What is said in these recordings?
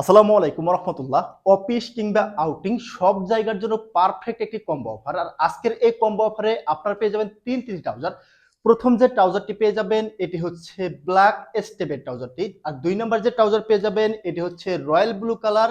আসসালামু আলাইকুম রহমতুল্লাহ। অফিস কিংবা আউটিং সব জায়গার জন্য পারফেক্ট একটি কম্বো অফার আর আজকের এই কম্বো অফারে আপনারা পেয়ে যাবেন তিন তিন ট্রাউজার প্রথম যে ট্রাউজারটি পেয়ে যাবেন, এটি হচ্ছে ব্ল্যাক স্টেপের ট্রাউজারটি আর দুই নম্বর যে ট্রাউজার পেয়ে যাবেন, এটি হচ্ছে রয়্যাল ব্লু কালার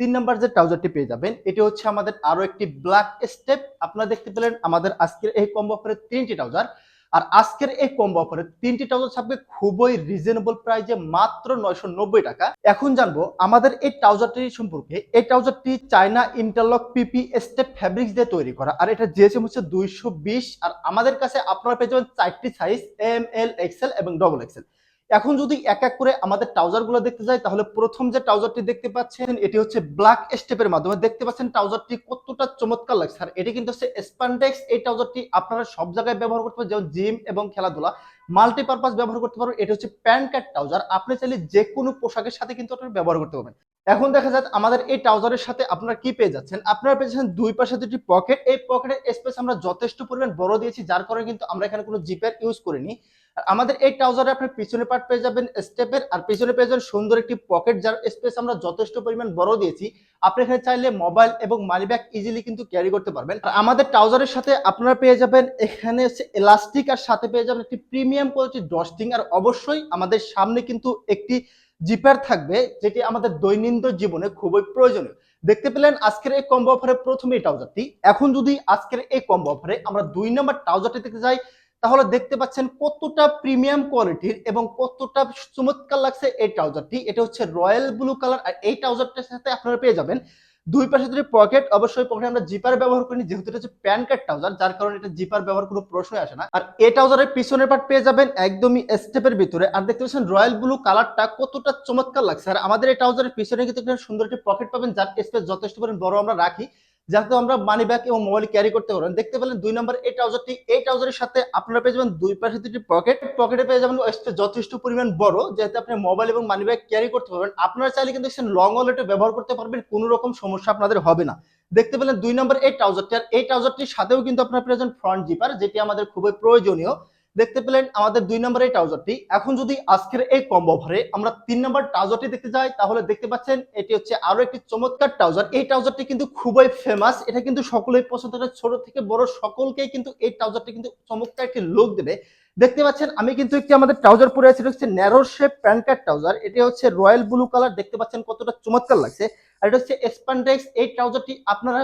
তিন নম্বর যে ট্রাউজারটি পেয়ে যাবেন, এটি হচ্ছে আমাদের আরও একটি ব্ল্যাক স্টেপ আপনারা দেখতে পেলেন আমাদের আজকের এই কম্বো অফারে তিনটি ট্রাউজার আর আজকের এই কম্বো অফারে তিনটি ট্রাউজার থাকবে খুবই রিজনেবল প্রাইজে মাত্র নয়শো নব্বই টাকা। এখন জানব আমাদের এই ট্রাউজারটি সম্পর্কে। এই ট্রাউজারটি China interlock PP step fabrics দিয়ে তৈরি করা। আর এটা জিএসএম হচ্ছে দুইশো বিশ। আর আমাদের কাছে আপনারা পেয়ে যাবেন চারটি সাইজ এম এল এক্সেল এবং ডবল এক্সেল এখন যদি এক এক করে আমাদের ট্রাউজারগুলো দেখতে যাই, তাহলে প্রথম যে ট্রাউজারটি দেখতে পাচ্ছেন, এটি হচ্ছে ব্ল্যাক স্টেপের মাধ্যমে। দেখতে পাচ্ছেন ট্রাউজারটি কতটা চমৎকার লাগছে। আর এটি কিন্তু হচ্ছে স্পান্ডেক্স এই ট্রাউজারটি আপনারা সব জায়গায় ব্যবহার করতে পারেন, যেমন জিম এবং খেলাধুলা। মাল্টিপারপাস ব্যবহার করতে পারবেন, এটা হচ্ছে প্যান্ট কাট ট্রাউজার আপনি চাইলে যে কোনো পোশাকের সাথে কিন্তু আপনি ব্যবহার করতে পারবেন। এখন দেখা যাক আমাদের এই ট্রাউজারের সাথে আপনারা কি পেয়ে যাচ্ছেন। আপনারা পেয়ে যাচ্ছেন দুই পাশে দুটি পকেট। এই পকেটের স্পেস আমরা যথেষ্ট পরিমাণ বড় দিয়েছি, যার কারণে কিন্তু আমরা এখানে কোনো জিপের ইউজ করিনি। আর আমাদের এই ট্রাউজারে আপনার পিছনে পার্ট পেয়ে যাবেন স্টেপের আর পিছনে পেয়ে যাবেন সুন্দর একটি পকেট, যার স্পেস আমরা যথেষ্ট পরিমাণ বড় দিয়েছি। আপনি এখানে চাইলে মোবাইল এবং মানি ব্যাগ ইজিলি কিন্তু ক্যারি করতে পারবেন। আর আমাদের ট্রাউজারের সাথে আপনারা পেয়ে যাবেন এখানে হচ্ছে এলাস্টিক আর সাথে পেয়ে যাবেন একটি প্রিমিয়াম কোয়ালিটির ডস্টিং আর অবশ্যই আমাদের সামনে কিন্তু একটি জিপার থাকবে, যেটি আমাদের দৈনন্দিন জীবনে খুবই প্রয়োজনীয়। দেখতে পেলেন আজকের এই কম্বো অফারে প্রথমে এই ট্রাউজারটি এখন যদি আজকের এই কম্বো অফারে আমরা দুই নম্বর ট্রাউজারটি দেখতে যাই, তাহলে দেখতে পাচ্ছেন কতটা প্রিমিয়াম কোয়ালিটির এবং কতটা চমৎকার লাগছে এই ট্রাউজারটি এটা হচ্ছে রয়্যাল ব্লু কালার আর এই ট্রাউজারটার সাথে আপনারা পেয়ে যাবেন দুই পাশে যদি পকেট, অবশ্যই পকেটে আমরা জিপার ব্যবহার করিনি, যেহেতু এটা হচ্ছে প্যান কার্ড ট্রাউজার, যার কারণে এটা জিপার ব্যবহার কোনো প্রশ্নই আসে না। আর এই ট্রাউজারের পিছনের পার্ট পেয়ে যাবেন একদমই স্টেপের ভিতরে। আর দেখতে পাচ্ছেন রয়্যাল ব্লু কালারটা কতটা চমৎকার লাগছে। আর আমাদের এই ট্রাউজারের পিছনে কিন্তু সুন্দর একটি পকেট পাবেন, যার স্পেস যথেষ্ট পরিমাণ বড় আমরা রাখি। যাতে আমরা মানি ব্যাগ এবং মোবাইল ক্যারি করতে পারেন দেখতে পেলেন দুই নম্বর এই ট্রাউজারটি এই ট্রাউজারের সাথে আপনারা পেয়ে যাবেন দুই পাশে দুটি পকেট পকেটে পেয়ে যাবেন যথেষ্ট পরিমাণ বড়, যাতে আপনি মোবাইল এবং মানি ব্যাগ ক্যারি করতে পারবেন। আপনারা চাইলে কিন্তু লং ওয়ালেটে ব্যবহার করতে পারবেন, কোনো রকম সমস্যা আপনাদের হবে না। দেখতে পেলেন দুই নম্বর এই ট্রাউজারটি আর এই ট্রাউজারটির সাথেও কিন্তু আপনার প্রয়োজন ফ্রন্ট জিপার যেটি আমাদের খুবই প্রয়োজনীয়। দেখতে পেলেন আমাদের দুই নম্বর এই ট্রাউজারটি। এখন যদি আজকের এই কম্বো অফারে আমরা তিন নম্বর ট্রাউজারটি দেখতে যাই, তাহলে দেখতে পাচ্ছেন এটি হচ্ছে আরও একটি চমৎকার ট্রাউজার। এই ট্রাউজারটি কিন্তু খুবই ফেমাস এটা কিন্তু সকলেই পছন্দ করে। ছোট থেকে বড় সকলকেই কিন্তু এই ট্রাউজারটি কিন্তু চমৎকার একটি লুক দেবে। দেখতে পাচ্ছেন, আমি কিন্তু একটি আমাদের ট্রাউজার পরে আছি হচ্ছে narrow shape pant card trouser এটি হচ্ছে রয়্যাল ব্লু কালার দেখতে পাচ্ছেন কতটা চমৎকার লাগছে। আর এটা হচ্ছে স্পান্ডেক্স এই ট্রাউজারটি আপনারা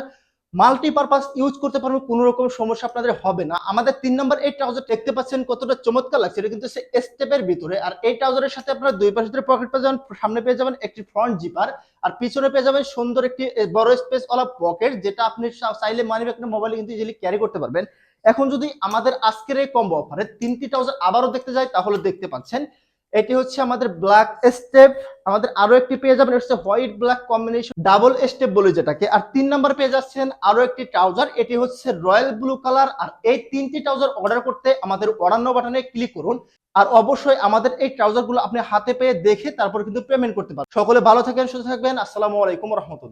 মাল্টিপারপাস ইউজ করতে পারবেন কোনো রকম সমস্যা আপনাদের হবে না। আমাদের তিন নম্বর এই ট্রাউজার দেখতে পাচ্ছেন কতটা চমৎকার লাগছে, এটা কিন্তু স্টেপের ভিতরে। আর এই ট্রাউজারের সাথে আপনারা দুই পাশে ধরে পকেট পেয়ে যাবেন, সামনে পেয়ে যাবেন একটি ফ্রন্ট জিপার আর পিছনে পেয়ে যাবেন সুন্দর একটি বড় স্পেস ওয়ালা পকেট যেটা আপনি চাইলে মানি ব্যাগ মোবাইলে কিন্তু ইজিলি ক্যারি করতে পারবেন। এখন যদি আমাদের আজকের এই কম্বো অফারে তিনটি ট্রাউজার আবারও দেখতে যাই, তাহলে দেখতে পাচ্ছেন এটি হচ্ছে আমাদের ব্ল্যাক স্টেপ আমাদের আরও একটি পেয়ে যাবেন হচ্ছে white black combination double step বলে যেটাকে। আর তিন নাম্বার পেয়ে যাচ্ছেন আরও একটি ট্রাউজার এটি হচ্ছে রয়্যাল ব্লু কালার আর এই তিনটি ট্রাউজার অর্ডার করতে আমাদের অর্ডার বাটনে ক্লিক করুন। আর অবশ্যই আমাদের এই ট্রাউজারগুলো আপনি হাতে পেয়ে দেখে তারপর কিন্তু পেমেন্ট করতে পারবেন। সকলে ভালো থাকেন, সুস্থ থাকবেন। আসসালামু আলাইকুম রহমতুল্লাহ।